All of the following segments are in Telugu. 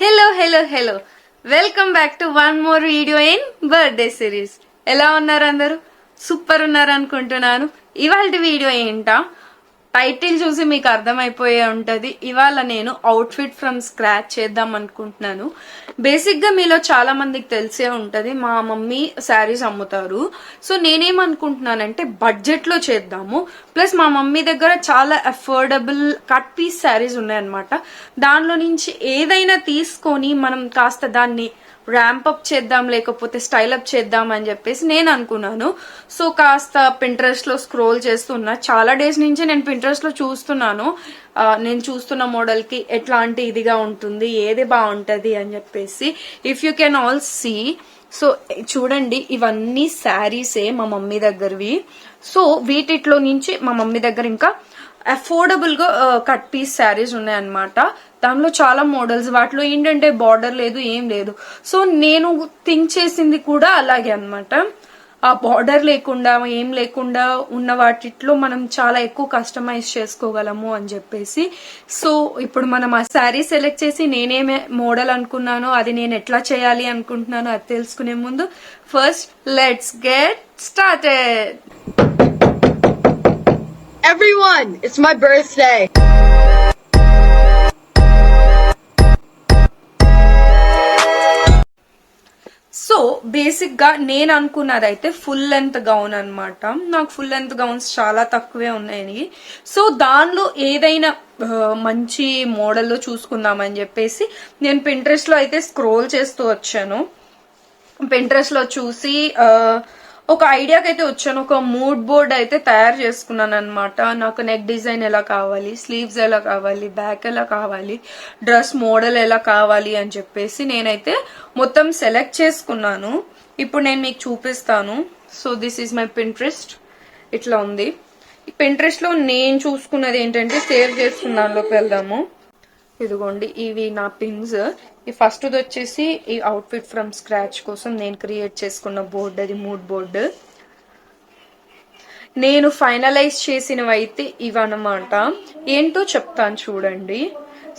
Hello hello hello welcome back to one more video in birthday series ఎలా ఉన్నారు అందరూ? సూపర్ ఉన్నారు అనుకుంటున్నాను. ఇవాళ వీడియో ఏంటా? టైటిల్ చూసి మీకు అర్థమైపోయే ఉంటుంది. ఇవాళ నేను అవుట్ఫిట్ ఫ్రమ్ స్క్రాచ్ చేద్దాం అనుకుంటున్నాను. బేసిక్గా మీలో చాలా మందికి తెలిసే ఉంటుంది. మా మమ్మీ శారీస్ అమ్ముతారు. సో నేనేమనుకుంటున్నానంటే బడ్జెట్లో చేద్దాము. ప్లస్ మా మమ్మీ దగ్గర చాలా అఫోర్డబుల్ కట్ పీస్ శారీస్ ఉన్నాయన్నమాట. దానిలో నుంచి ఏదైనా తీసుకొని మనం కాస్త దాన్ని ర్యాంప్ అప్ చేద్దాం లేకపోతే స్టైల్ అప్ చేద్దాం అని చెప్పేసి నేను అనుకున్నాను. సో కాస్త పింట్రెస్ట్లో స్క్రోల్ చేస్తున్నా. చాలా డేస్ నుంచి నేను పింట్రెస్ట్లో చూస్తున్నాను. నేను చూస్తున్న మోడల్కి ఎట్లాంటి ఇదిగా ఉంటుంది ఏది బాగుంటది అని చెప్పేసి. If you can all see so చూడండి ఇవన్నీ శారీసే మా మమ్మీ దగ్గరవి. సో వీటిట్లో నుంచి మా మమ్మీ దగ్గర ఇంకా అఫోర్డబుల్గా కట్ పీస్ శారీస్ ఉన్నాయన్నమాట. దానిలో చాలా మోడల్స్ వాటిలో ఏంటంటే బార్డర్ లేదు ఏం లేదు. సో నేను థింక్ చేసింది కూడా అలాగే అన్నమాట. ఆ బార్డర్ లేకుండా ఏం లేకుండా ఉన్న వాటిట్లో మనం చాలా ఎక్కువ కస్టమైజ్ చేసుకోగలము అని చెప్పేసి. సో ఇప్పుడు మనం ఆ శారీ సెలెక్ట్ చేసి నేనేమే మోడల్ అనుకున్నానో అది నేను ఎట్లా చేయాలి అనుకుంటున్నానో అది తెలుసుకునే ముందు first let's get started! Everyone, it's my birthday. So బేసిక్గా నేను అనుకున్నది అయితే ఫుల్ లెంత్ గౌన్ అన్నమాట. నాకు ఫుల్ లెంత్ గౌన్స్ చాలా తక్కువే ఉన్నాయి. సో దానిలో ఏదైనా మంచి మోడల్లో చూసుకుందామని చెప్పేసి నేను పింట్రెస్ట్లో అయితే స్క్రోల్ చేస్తూ వచ్చాను. పింట్రెస్ట్లో చూసి ఆ, ఒక ఐడియాకి అయితే వచ్చాను. ఒక మూడ్ బోర్డ్ అయితే తయారు చేసుకున్నాను అనమాట నాకు నెక్ డిజైన్ ఎలా కావాలి స్లీవ్స్ ఎలా కావాలి బ్యాక్ ఎలా కావాలి డ్రెస్ మోడల్ ఎలా కావాలి అని చెప్పేసి నేనైతే మొత్తం సెలెక్ట్ చేసుకున్నాను. ఇప్పుడు నేను మీకు చూపిస్తాను. So this is my Pinterest ఇట్లా ఉంది. పింట్రెస్ట్లో నేను చూసుకున్నది ఏంటంటే సేవ్ చేసుకున్న దానిలోకి వెళ్దాము. ఇదిగోండి ఇవి నా పిన్స్ ఈ ఫస్ట్ వచ్చేసి ఈ అవుట్ఫిట్ ఫ్రమ్ స్క్రాచ్ కోసం నేను క్రియేట్ చేసుకున్న బోర్డు అది మూడ్ బోర్డు నేను ఫైనలైజ్ చేసినవి అయితే ఇవన్నమాట. ఏంటో చెప్తాను చూడండి.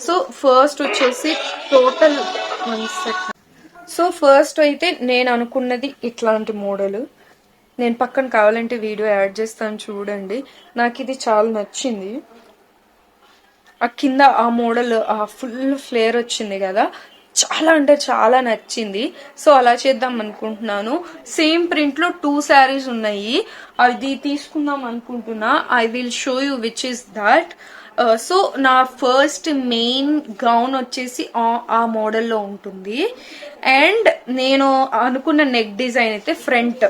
సో ఫస్ట్ వచ్చేసి total one second so first అయితే నేను అనుకున్నది ఇట్లాంటి మోడల్. నేను పక్కన కావాలంటే వీడియో యాడ్ చేస్తాను చూడండి. నాకు ఇది చాలా నచ్చింది. ఆ కింద ఆ మోడల్ ఆ ఫుల్ ఫ్లేర్ వచ్చింది కదా. చాలా అంటే చాలా నచ్చింది. సో అలా చేద్దాం అనుకుంటున్నాను. సేమ్ ప్రింట్లో టూ శారీస్ ఉన్నాయి. అది తీసుకుందాం అనుకుంటున్నా. I will show you which is that so నా ఫస్ట్ మెయిన్ గౌన్ వచ్చేసి ఆ మోడల్లో ఉంటుంది. అండ్ నేను అనుకున్న నెక్ డిజైన్ అయితే ఫ్రంట్.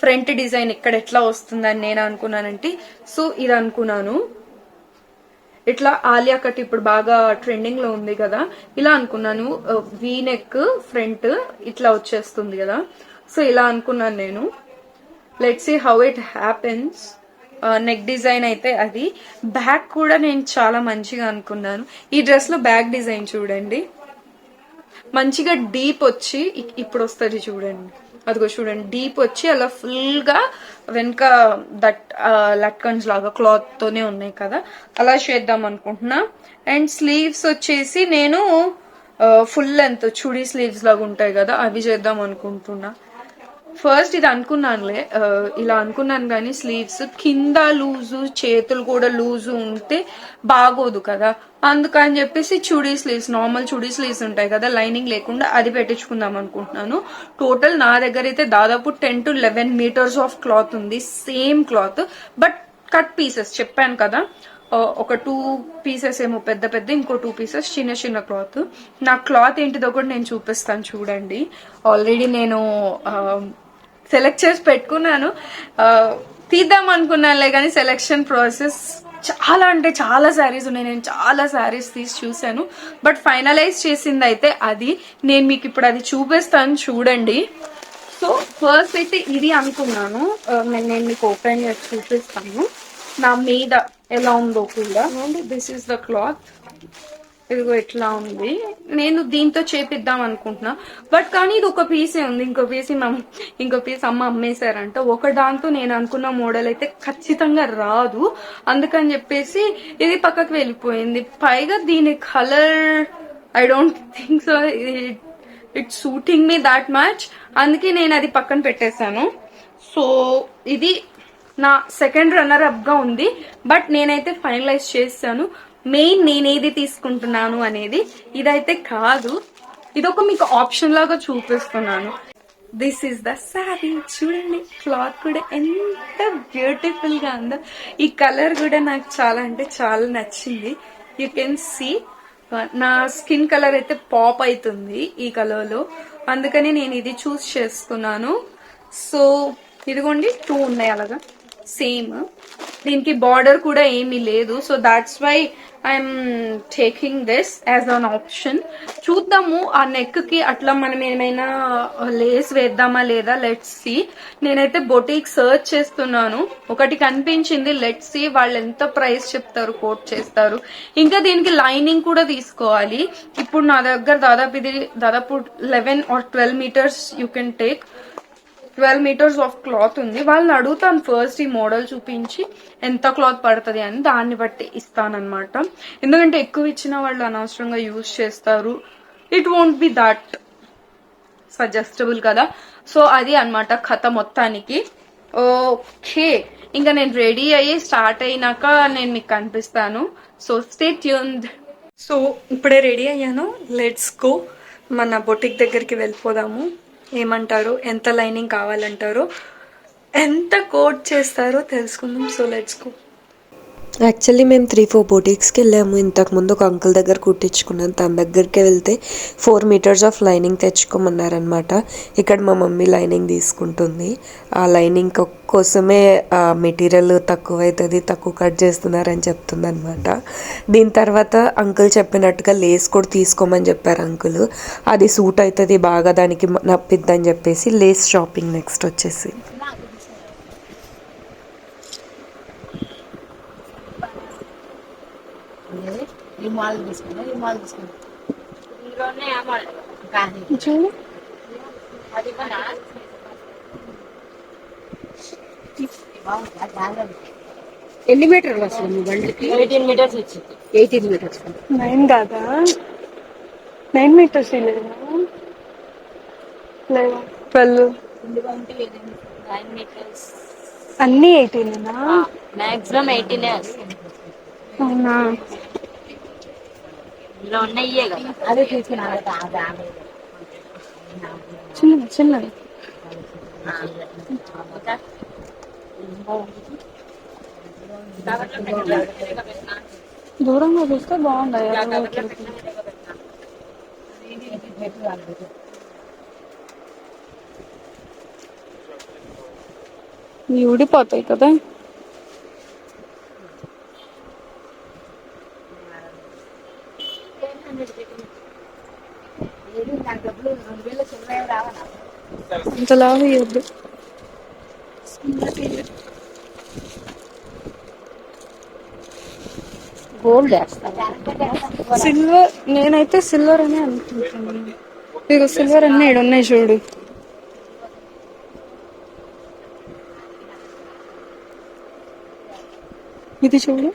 ఫ్రంట్ డిజైన్ ఇక్కడ ఎట్లా వస్తుందని నేను అనుకున్నానంటే సో ఇది అనుకున్నాను. ఇట్లా ఆలియా కట్ ఇప్పుడు బాగా ట్రెండింగ్లో ఉంది కదా. ఇలా అనుకున్నాను వీ నెక్ ఫ్రంట్ ఇట్లా వచ్చేస్తుంది కదా. సో ఇలా అనుకున్నాను నేను. Let see how it happens neck design అయితే అది. బ్యాక్ కూడా నేను చాలా మంచిగా అనుకున్నాను. ఈ డ్రెస్లో బ్యాక్ డిజైన్ చూడండి. మంచిగా డీప్ వచ్చి ఇప్పుడు వస్తుంది చూడండి. అదిగో చూడండి డీప్ వచ్చి అలా ఫుల్గా వెనక దట్ లట్కన్స్ లాగా క్లాత్ తోనే ఉన్నాయి కదా. అలా చేద్దాం అనుకుంటున్నా. అండ్ స్లీవ్స్ వచ్చేసి నేను ఫుల్ లెంత్ చుడీ స్లీవ్స్ లాగా ఉంటాయి కదా అవి చేద్దాం అనుకుంటున్నా. ఫస్ట్ ఇది అనుకున్నానులే ఇలా అనుకున్నాను కానీ స్లీవ్స్ కింద లూజు చేతులు కూడా లూజు ఉంటే బాగోదు కదా. అందుకని చెప్పేసి chudi sleeves normal chudi sleeves ఉంటాయి కదా లైనింగ్ లేకుండా అది పెట్టించుకుందాం అనుకుంటున్నాను. టోటల్ నా దగ్గర అయితే దాదాపు ten to eleven metres of cloth ఉంది same cloth but cut pieces చెప్పాను కదా. ఒక టూ పీసెస్ ఏమో పెద్ద పెద్ద ఇంకో టూ పీసెస్ చిన్న చిన్న క్లాత్ నా క్లాత్ ఏంటిదో కూడా నేను చూపిస్తాను చూడండి. ఆల్రెడీ నేను సెలెక్ట్ చేసి పెట్టుకున్నాను. తీద్దాం అనుకున్నానులే కానీ సెలెక్షన్ ప్రాసెస్ చాలా అంటే చాలా శారీస్ ఉన్నాయి. నేను చాలా శారీస్ తీసి చూశాను. బట్ ఫైనలైజ్ చేసింది అయితే అది. నేను మీకు ఇప్పుడు అది చూపిస్తాను చూడండి. సో ఫస్ట్ అయితే ఇది అనుకున్నాను. నేను నేను మీకు ఓపెన్ చేసి చూపిస్తాను. నా మీద ఎలా ఉందో కూడా. దిస్ ఇస్ ద క్లాత్ ఇదిగో ఇట్లా ఉంది. నేను దీంతో చేపిద్దాం అనుకుంటున్నా. బట్ కానీ ఇది ఒక పీసే ఉంది. ఇంకో పీస్ ఇంకో పీస్ అమ్మ అమ్మేశారంట. ఒక దాంతో నేను అనుకున్న మోడల్ అయితే ఖచ్చితంగా రాదు. అందుకని చెప్పేసి ఇది పక్కకు వెళ్ళిపోయింది. పైగా దీని colour I don't think so it suiting me that much అందుకే నేను అది పక్కన పెట్టేశాను. సో ఇది నా సెకండ్ రన్నర్ అప్గా ఉంది. బట్ నేనైతే ఫైనలైజ్ చేశాను. మెయిన్ నేనేది తీసుకుంటున్నాను అనేది ఇదైతే కాదు. ఇదొక మీకు ఆప్షన్ లాగా చూపిస్తున్నాను. దిస్ ఈస్ ద శారీ చూడండి క్లాత్ కూడా ఎంత బ్యూటిఫుల్గా ఉందో. ఈ కలర్ కూడా నాకు చాలా అంటే చాలా నచ్చింది. యూ కెన్ సీ నా స్కిన్ కలర్ అయితే పాప్ అవుతుంది ఈ కలర్లో అందుకని నేను ఇది చూస్ చేసుకున్నాను సో ఇదిగోండి టూ ఉన్నాయి అలాగా. సేమ్ దీనికి బార్డర్ కూడా ఏమీ లేదు. So that's why I'm taking this as an option చూద్దాము ఆ నెక్కి అట్లా మనం ఏమైనా uh, లేస్ వేద్దామా లేదా? లెట్స్ సి నేనైతే బొటీక్ సర్చ్ చేస్తున్నాను. ఒకటి కనిపించింది లెట్స్ సి వాళ్ళు ఎంత ప్రైస్ చెప్తారు కోట్ చేస్తారు. ఇంకా దీనికి లైనింగ్ కూడా తీసుకోవాలి. ఇప్పుడు నా దగ్గర దాదాపు ఇది దాదాపు eleven or twelve metres you can take twelve metres of cloth ఉంది. వాళ్ళని అడుగుతాను ఫస్ట్ ఈ మోడల్ చూపించి ఎంత క్లాత్ పడుతుంది అని దాన్ని బట్టి ఇస్తానమాట ఎందుకంటే ఎక్కువ ఇచ్చిన వాళ్ళు అనవసరంగా యూజ్ చేస్తారు. It won't be that suggestable కదా. సో అది అనమాట కథ మొత్తానికి. ఓకే ఇంకా నేను రెడీ అయ్యి స్టార్ట్ అయినాక నేను మీకు కనిపిస్తాను. సో స్టే ట్యూన్డ్ సో ఇప్పుడే రెడీ అయ్యాను. లెట్స్ గో మన బొటిక్ దగ్గరికి వెళ్ళిపోదాము. ఏమంటారు? ఎంత లైనింగ్ కావాలంటారు? ఎంత కోట్ చేస్తారో తెలుసుకుందాం. సో లెట్స్ గో యాక్చువల్లీ మేము త్రీ ఫోర్ బొటిక్స్కి వెళ్ళాము. ఇంతకుముందు ఒక అంకుల్ దగ్గర కుట్టించుకున్నాను తన దగ్గరికి వెళ్తే ఫోర్ మీటర్స్ ఆఫ్ లైనింగ్ తెచ్చుకోమన్నారనమాట ఇక్కడ మా మమ్మీ లైనింగ్ తీసుకుంటుంది. ఆ లైనింగ్ కోసమే మెటీరియల్ తక్కువ అవుతుంది తక్కువ కట్ చేస్తున్నారని చెప్తుంది అనమాట దీని తర్వాత అంకుల్ చెప్పినట్టుగా లేస్ కూడా తీసుకోమని చెప్పారు అంకుల్ అది సూట్ అవుతుంది బాగా దానికి నప్పిద్దని చెప్పేసి లేస్ షాపింగ్ నెక్స్ట్ వచ్చేసి ఈ మాల్ తీసుకున్నా ఈ మాల్ తీసుకున్నా. ఎన్ని మీటర్లు వస్తుంది మీ బండికి? ఎయిటీన్ మీటర్స్ వచ్చింది. Eighteen metres. నైన్ కాదా? నైన్ మీటర్స్ లేదా లేదా ట్వెల్వ్. Nine metres. అన్ని ఎయిటీనేనా? మాక్సిమం ఎయిటీనే వస్తుంది. అవునా? ఇందులో ఉన్నాయే కదా అదే తీసుకున్నా చిన్న చిన్న దూరంగా చూస్తే బాగుంది ఇవి ఊడిపోతాయి కదా ఇంత అంతలాగా ఇవ్వద్దు గోల్డ్ సిల్వర్ నేనైతే సిల్వర్ అనే అనుకుంటున్నాను. ఇక సిల్వర్ అన్నీ ఉన్నాయి చూడు. ఇది చూడు.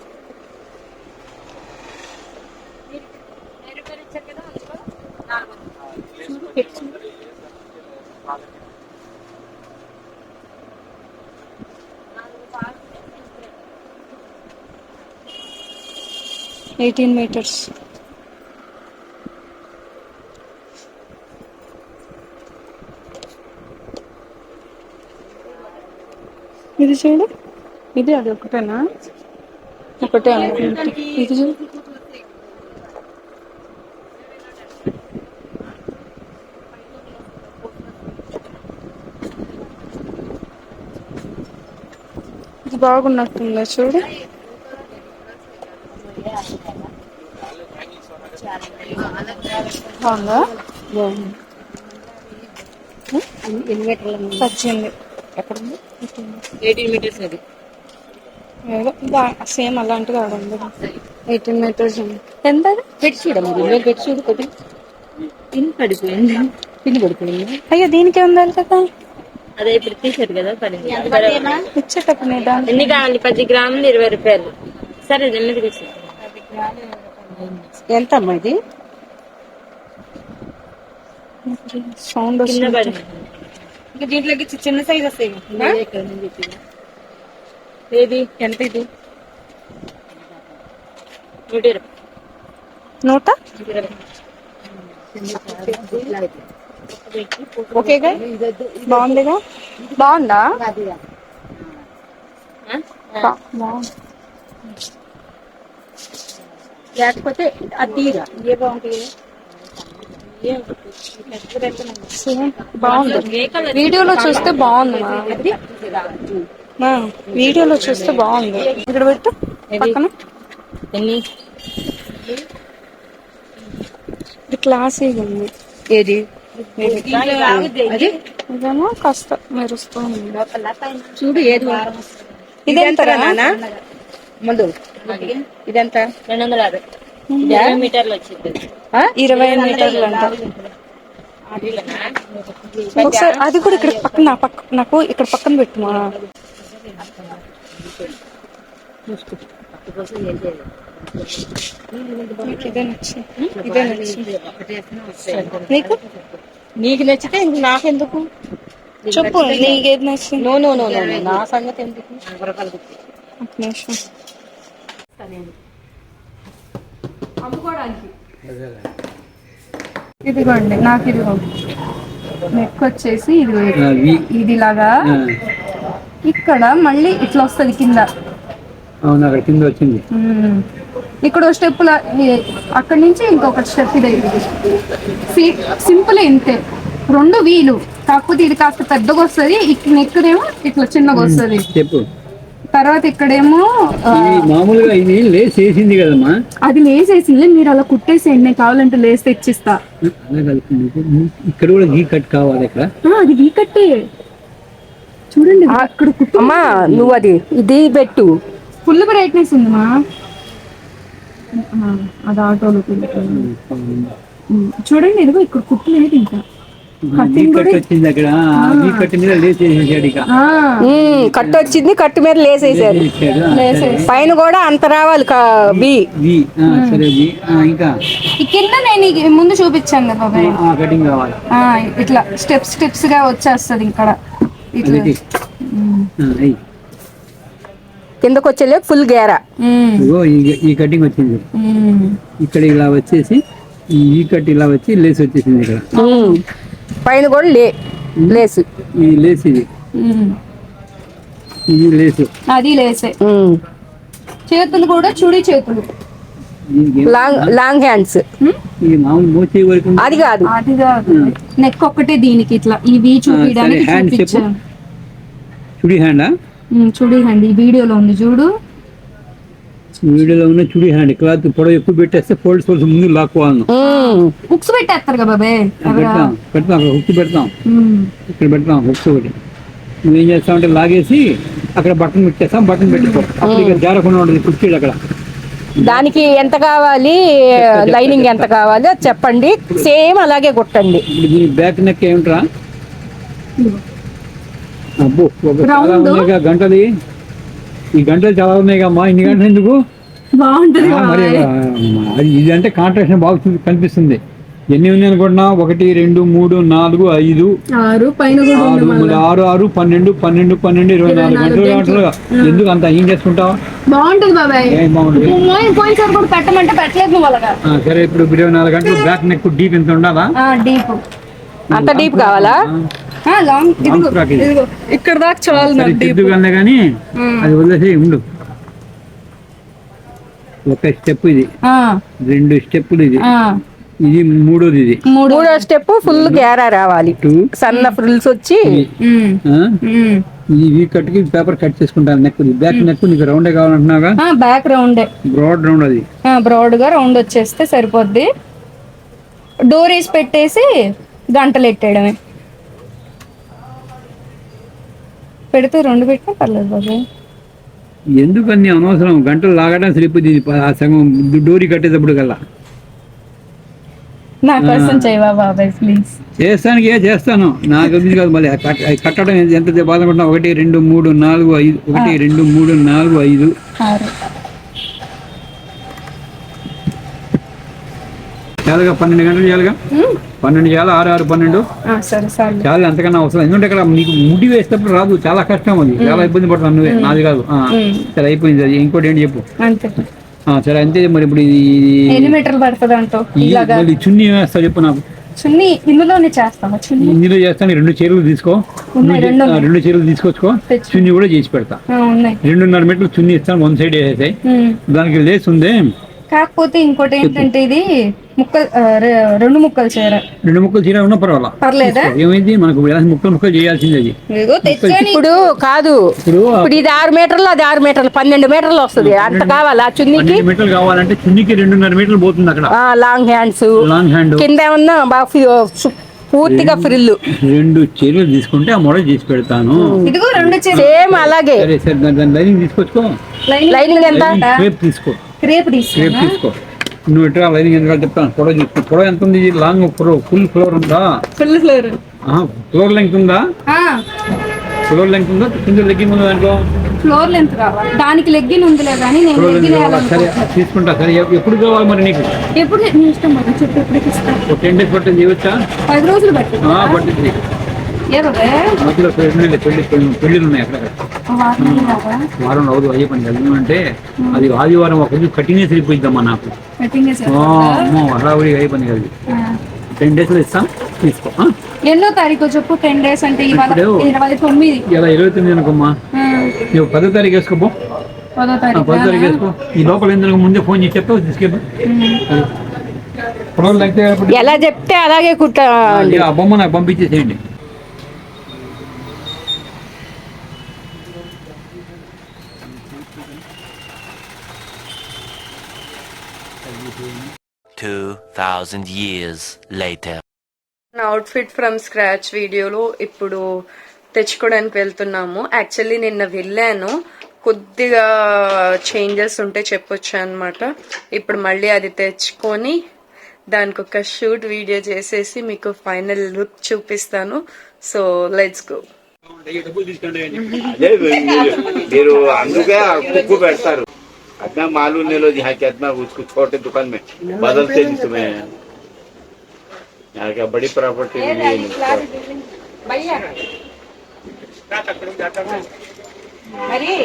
ఎయిటీన్ మీటర్స్ ఇది చూడు. ఇది అది ఒకటేనా? ఒకటే అనుకుంటా ఇది చూడు. ఇది బాగున్నట్టుందా చూడు? బాగుందా? ఎన్ని మీటర్లు వచ్చింది ఎక్కడుంది? ఎయిటీన్ మీటర్స్ అది. ఏదో సేమ్ అలాంటిది ఉంది. ఎయిటీన్ మీటర్స్ ఉంది. ఎంత అది? మీరు పెట్టి చూడు కొద్ది పిన్ పడిపోయింది. పిన్ పడిపోయింది. అయ్యో దీనికి ఉండాలి కదా అదే ఇప్పుడు తీసారు కదా పని. ఇచ్చేటప్పుడు ఎన్ని కావాలి? పది గ్రాములు ఇరవై రూపాయలు. సరే నెమ్మది తీసి ఎంత అమ్మా ఇది? సౌండ్ వస్తుంది. ఇంకా దీంట్లోకి చిన్న సైజ్ వస్తాయి ఏది? ఎంత ఇది? నూట ఇరవై. నూట? ఓకేగా బాగుందిగా? బాగుందా? లేకపోతే అది ఏ సేమ్ బాగుంది. వీడియోలో చూస్తే బాగుంది మా. వీడియోలో చూస్తే బాగుంది. ఇక్కడ పెట్టు పక్కన. ఇది క్లాసీగా ఉంది. ఏది? ఇదేమో కాస్త మెరుస్తూ ఉంది చూడు ఏది? నాన్న? ముందు. ఇదెంత? రెండు వందల యాభై. యాభై మీటర్లు వచ్చింది ఇరవై మీటర్లు అంట ఒకసారి అది కూడా ఇక్కడ పక్కన నా పక్క నాకు ఇక్కడ పక్కన పెట్టుమా నీకు ఇదే నచ్చింది ఇదే నచ్చింది నీకు? నీకు నచ్చితే నాకెందుకు? చెప్పు నీకు ఏది నచ్చింది? No no no no no. నా సంగతి ఎందుకు? ఒక నిమిషం. ఇదిగోండి నాకు ఇదిగోండి నెక్ వచ్చేసి ఇది. ఇది లాగా ఇక్కడ మళ్ళీ ఇట్లా వస్తది కింద. అవును అక్కడ కింద వచ్చింది. ఇక్కడ స్టెప్ అక్కడ నుంచి ఇంకొక స్టెప్ ఇది. సింపుల్ ఇంతే. రెండు వీలు. కాకపోతే ఇది కాస్త పెద్దగా వస్తుంది నెక్కడేమో ఇట్లా చిన్నగా వస్తుంది. తర్వాత ఇక్కడేమో మామూలుగా ఇది లేస్ వేసింది కదమ్మా. అది లేసేసింది మీరు అలా కుట్టేసేయండి కావాలంటే లేస్ తెచ్చిస్తా. ఇక్కడ కూడా గీ కట్ కావాలి ఇక్కడ. ఆ, అది వీకట్టే చూడండి అక్కడ కుట్టు అమ్మా నువ్వు అది ఇది పెట్టు. ఫుల్ బ్రైట్నెస్ ఉందమ్మా. ఆ, అది ఆటోలో చూడండి ఇదిగో ఇక్కడ కుట్టు లేదు ఇంకా కట్టు వచ్చింది కట్టు మీద లేసేసారు. పైన కూడా అంత రావాలి కా- బి. గీ ఆ, సరే గీ ఆ, ఇంకా. ఈ కింద నేను ముందు చూపించాను కదా బాబాయ్. ఆ కటింగ్ కావాలి. ఆ, ఇట్లా స్టెప్స్ స్టెప్స్గా వచ్చేస్తుంది ఇక్కడ. ఇట్లా. కిందకు వచ్చేలే ఫుల్ గేరా. ఈ- ఈ కటింగ్ వచ్చింది. ఇక్కడ ఇలా వచ్చేసి ఈ ఈ కట్ ఇలా వచ్చి లేస్ వచ్చేసింది ఇక్కడ. పైన కూడా లే లేసు. ఈ లేస్ ఇది. ఇది లేసు. అది లేసే. చేతులు కూడా చుడి చేతులు. Long long hands. ఇది అది కాదు. అది కాదు. నెక్ ఒక్కటే దీనికి ఇట్లా. ఇవి చూపించడానికి. చూపించాను చుడి హ్యాండా? ఉమ్, చూడండి ఈ వీడియోలో ఉంది చూడు. వీడియోలో ఉన్న చుడి హ్యాండ్. క్లాత్ పొడవు ఎక్కువ పెట్టేస్తే ఫోల్డ్స్ ఫోల్డ్స్ ముందు లాక్కోవాలను బుక్స్ పెట్టేస్తారు కదా పెడతాం పెడతాం అక్కడ హుక్ పెడతాం ఇక్కడ పెడతాం హుక్స్ ఒకటి నువ్వేం చేస్తామంటే లాగేసి అక్కడ బటన్ పెట్టేస్తాం బటన్ పెట్టుకో అప్పుడు ఇక జారకుండా ఉంటుంది కుర్చీలు అక్కడ. దానికి ఎంత కావాలి? లైనింగ్ ఎంత కావాలి? అది చెప్పండి. సేమ్ అలాగే కుట్టండి. దీని బ్యాక్ నెక్ ఏమిట్రా? అబ్బో ఒక గంటది ఈ గంటలు చాలా ఉన్నాయి అమ్మా. ఇన్ని గంటలు ఎందుకు? బాగుంటది మరి అది ఇది అంటే కాంట్రాక్షన్ బాగా కనిపిస్తుంది. ఎన్ని ఉన్నాయి అనుకుంటున్నా? ఒకటి రెండు మూడు నాలుగు ఐదు. ఆరు పైన కూడా ఆరు పన్నెండు పన్నెండు పన్నెండు ఇరవై నాలుగు. గంటలు. గంటలు ఎందుకు అంత ఏం చేసుకుంటావు? బాగుంటది బాబాయ్. ఏం బాగుంటుంది? పోయి- పోయినసారి కూడా పెట్టమంటే పెట్టలేదు నువ్వు అలాగా. ఆ, సరే ఇప్పుడు ఇరవై నాలుగు గంటలు బ్యాక్ నెక్ డీప్ ఎంత ఉండాలా? డీప్. అంత డీప్ కావాలా? ఇక్కడ దాకా చాలు కానీ అది వదిలేసి ఉండు. ఒక స్టెప్ ఇది. రెండు స్టెప్పులు ఇది. ఇది మూడోది ఇది. మూడు స్టెప్ ఫుల్ గేరా రావాలి. టూ సన్న ఫ్రిల్స్ వచ్చి. ఈ వీ కట్కి పేపర్ కట్ చేసుకుంటాను నెక్ బ్యాక్ నెక్ నీకు రౌండే కావాలంటున్నాగా ఆ, బ్యాక్ రౌండే బ్రాడ్ రౌండ్ అది. ఆ, బ్రాడ్గా రౌండ్ వచ్చేస్తే సరిపోద్ది. డోర్ వేసి పెట్టేసి గంటలు ఎట్టేయడమే. పెడితే రెండు పెట్టినా పర్లేదు బాబాయ్ ఎందుకు అన్ని అనవసరం? గంటలు లాగడం సరిపోతుంది ఇది ప- ఆ సగం డోరీ కట్టేటప్పుడు కల్లా. నా కోసం చేయవా బాబాయ్ ప్లీజ్ చేస్తానికి ఏ చేస్తాను? నాకు తెలియదు కాదు మళ్ళీ కట్టడం ఎంత- బాధపడుతున్నా? ఒకటి రెండు మూడు నాలుగు ఐదు ఒకటి రెండు మూడు నాలుగు ఐదు. చాలుగా పన్నెండు గంటలు చాలుగా పన్నెండు చాలా ఆరు ఆరు పన్నెండు? ఆ, సరే సరే. చాలా అంతకన్నా అవసరం. ఎందుకంటే ఇక్కడ నీకు ముడి వేసేటప్పుడు రాదు. చాలా కష్టం అది. చాలా ఇబ్బంది పడుతున్నావు నువ్వే. నాది కాదు. సరే అయిపోయింది అది. ఇంకోటి ఏంటి చెప్పు? సరే అంతే మరి ఇప్పుడు ఇది ఎన్ని మీటర్లు పడుతుంది మళ్ళీ చున్నీ వేస్తా చెప్పు నాకు. చున్నీ ఇందులోనే చేస్తాము చున్నీ? ఇందులో చేస్తాను రెండు చీరలు తీసుకో. రెండు చీరలు తీసుకొచ్చుకో. చున్నీ కూడా చేసి పెడతా. రెండున్నర మీటర్లు చున్నీ ఇస్తాను. వన్ సైడ్ వేసేసాయి. దానికి లేస్ ఉంది. కాకపోతే ఇంకోటి ఏంటంటే ఇది ముక్కలు రెండు ముక్కలు చీర. రెండు ముక్కలు చీర ఉన్నా పర్వాలా? పర్లేదా? ఏమైంది? మనకు ముక్కలు ముక్కలు చేయాల్సింది అది. ఇప్పుడు కాదు. ఇప్పుడు ఇది ఆరు మీటర్లు అది ఆరు మీటర్లు పన్నెండు మీటర్లు వస్తుంది. అంత కావాలా చున్నీకి? మీటర్లు కావాలంటే చున్నీకి రెండున్నర మీటర్లు పోతుంది అక్కడ. ఆ, లాంగ్ హ్యాండ్స్. Long hand. కింద ఏమన్నా బాగా పూర్తిగా ఫ్రిల్లు. రెండు చీరలు తీసుకుంటే ఆ మోడల్ చేసి పెడతాను. ఇదిగో రెండు సేమ్ అలాగే. సరే సరే దాని దాని లైనింగ్ తీసుకొచ్చుకో. లైనింగ్ ఎంత? రేపు తీసుకో. రేపు రేపు తీసుకో. నువ్వు ఎట్లా లైనింగ్ ఎంత చెప్తాను పొడవ చూసుకో. పొడవ ఎంత ఉంది లాంగ్ ఫ్లోర్ ఫుల్ ఫ్లోర్ ఉందా? Full floor. ఫ్లోర్ లెంగ్త్ ఉందా? ఫ్లోర్ లెంగ్త్ ఉందా? కింద లెగ్గింగ్ ఉందా దాంట్లో? ఫ్లోర్ లెంత్ కావాలి. దానికి లెగ్గిన్ ఉందిలే కానీ నేను లెగ్గిన్ లెంగ్త్ సరే తీసుకుంటా. సరే ఎప్- ఎప్పుడు కావాలి మరి నీకు? ఎప్పుడు? నీ ఇష్టం మరి. చెప్పు ఎప్పుడు ఇస్తాను టెన్ డేస్ పట్టింది చేయవచ్చా? పది రోజులు పట్టింది ఏదే మధ్యలో పెళ్ళి పెళ్ళి పెళ్ళిళ్ళు ఉన్నాయి అక్కడ. వారం రోజు అయ్యే పని అంటే అది ఆదివారం ఒక రోజు నాకు? కటింగ్ ఆ, అమ్మో హడావుడి అయ్యే పని కదా. టెన్ డేస్లో ఇస్తాం తీసుకో ఆ? ఎన్నో తారీఖు చెప్పు టెన్ డేస్ అంటే ఇరవై తొమ్మిది. ఇలా ఇరవై తొమ్మిది అనుకోమ్మా. నువ్వు పదో తారీఖు వేసుకోపో పదో తారీఖు వేసుకో. ఈ లోపల ఎందుకు ముందే ఫోన్ చేసి చెప్తావు తీసుకెళ్ళు ఎలా చెప్తే అలాగే కుట్ట ఆ బొమ్మ నాకు పంపించేసేయండి. Thousand years later. నా అవుట్ఫిట్ ఫ్రమ్ స్క్రాచ్ వీడియోలో ఇప్పుడు తెచ్చుకోవడానికి వెళ్తున్నాము. యాక్చువల్లీ నిన్న వెళ్ళాను. కొద్దిగా చేంజెస్ ఉంటే చెప్పొచ్చు అనమాట ఇప్పుడు మళ్ళీ అది తెచ్చుకొని దానికి ఒక షూట్ వీడియో చేసేసి మీకు ఫైనల్ లుక్ చూపిస్తాను. సో లెట్స్ గో మీరు- అందుకే కుక్కు పెడతారు. अपना मालूम नहीं लो यहाँ के अपना उसको छोटे दुकान में बदलते नहीं तुम्हें। यहाँ क्या बड़ी प्रॉपर्टी మరి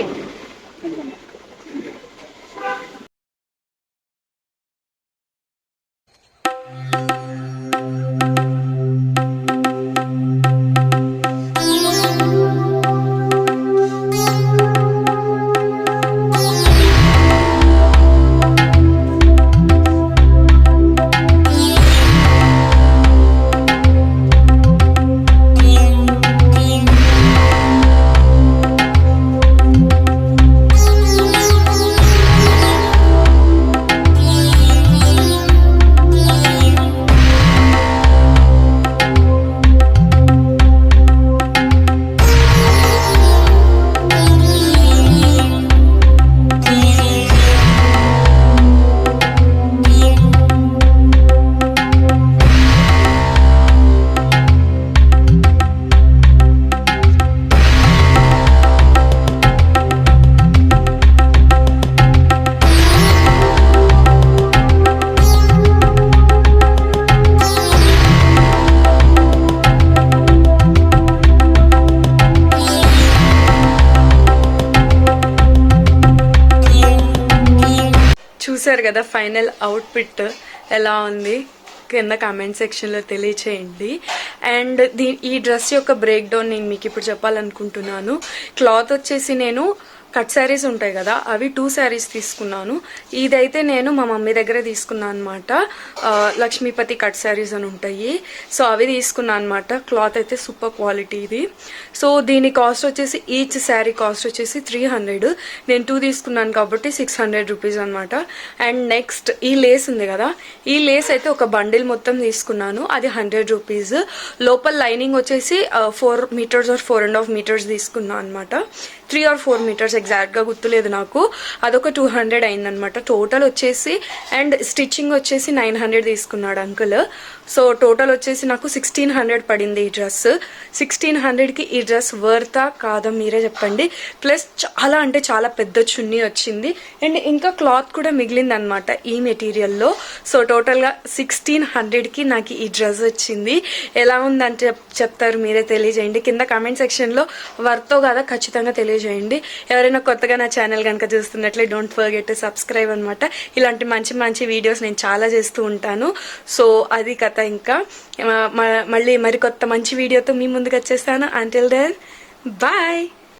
కదా ఫైనల్ అవుట్ఫిట్ ఎలా ఉంది కింద కామెంట్ సెక్షన్లో తెలియచేయండి. అండ్ దీ ఈ డ్రెస్ యొక్క బ్రేక్ డౌన్ నేను మీకు ఇప్పుడు చెప్పాలనుకుంటున్నాను. క్లాత్ వచ్చేసి నేను కట్ శారీస్ ఉంటాయి కదా అవి టూ శారీస్ తీసుకున్నాను. ఇదైతే నేను మా మమ్మీ దగ్గర తీసుకున్నాను అనమాట లక్ష్మీపతి కట్ శారీస్ అని ఉంటాయి. సో అవి తీసుకున్నాను అనమాట క్లాత్ అయితే సూపర్ క్వాలిటీ ఇది. సో దీని కాస్ట్ వచ్చేసి ఈచ్ శారీ కాస్ట్ వచ్చేసి త్రీ హండ్రెడ్ నేను టూ తీసుకున్నాను కాబట్టి సిక్స్ హండ్రెడ్ రూపీస్ అనమాట అండ్ నెక్స్ట్ ఈ లేస్ ఉంది కదా ఈ లేస్ అయితే ఒక బండిల్ మొత్తం తీసుకున్నాను. అది హండ్రెడ్ రూపీస్ లోపల లైనింగ్ వచ్చేసి four metres or four and half metres తీసుకున్నాను అనమాట త్రీ ఆర్ ఫోర్ మీటర్స్ ఎగ్జాక్ట్గా గుర్తులేదు నాకు. అదొక టూ హండ్రెడ్ అయిందనమాట టోటల్ వచ్చేసి అండ్ స్టిచ్చింగ్ వచ్చేసి నైన్ హండ్రెడ్ తీసుకున్నాడు అంకుల్. సో టోటల్ వచ్చేసి నాకు సిక్స్టీన్ హండ్రెడ్ పడింది ఈ డ్రెస్ సిక్స్టీన్ హండ్రెడ్కి ఈ డ్రెస్ వర్తా కాదా మీరే చెప్పండి. ప్లస్ చాలా అంటే చాలా పెద్ద చున్నీ వచ్చింది. అండ్ ఇంకా క్లాత్ కూడా మిగిలింది అనమాట ఈ మెటీరియల్లో. సో టోటల్గా సిక్స్టీన్ హండ్రెడ్కి నాకు ఈ డ్రెస్ వచ్చింది. ఎలా ఉందంటే చెప్ చెప్తారు మీరే తెలియజేయండి. కింద కామెంట్ సెక్షన్లో వర్తో కాదా ఖచ్చితంగా చేయండి ఎవరైనా కొత్తగా నా ఛానల్ కనుక చూస్తున్నట్లే డోంట్ ఫర్గెట్ టు సబ్స్క్రైబ్ అనమాట ఇలాంటి మంచి మంచి వీడియోస్ నేను చాలా చేస్తూ ఉంటాను. సో అది కథ ఇంకా. మ- మళ్ళీ మరి కొత్త మంచి వీడియోతో మీ ముందుకు వచ్చేస్తాను. Until then bye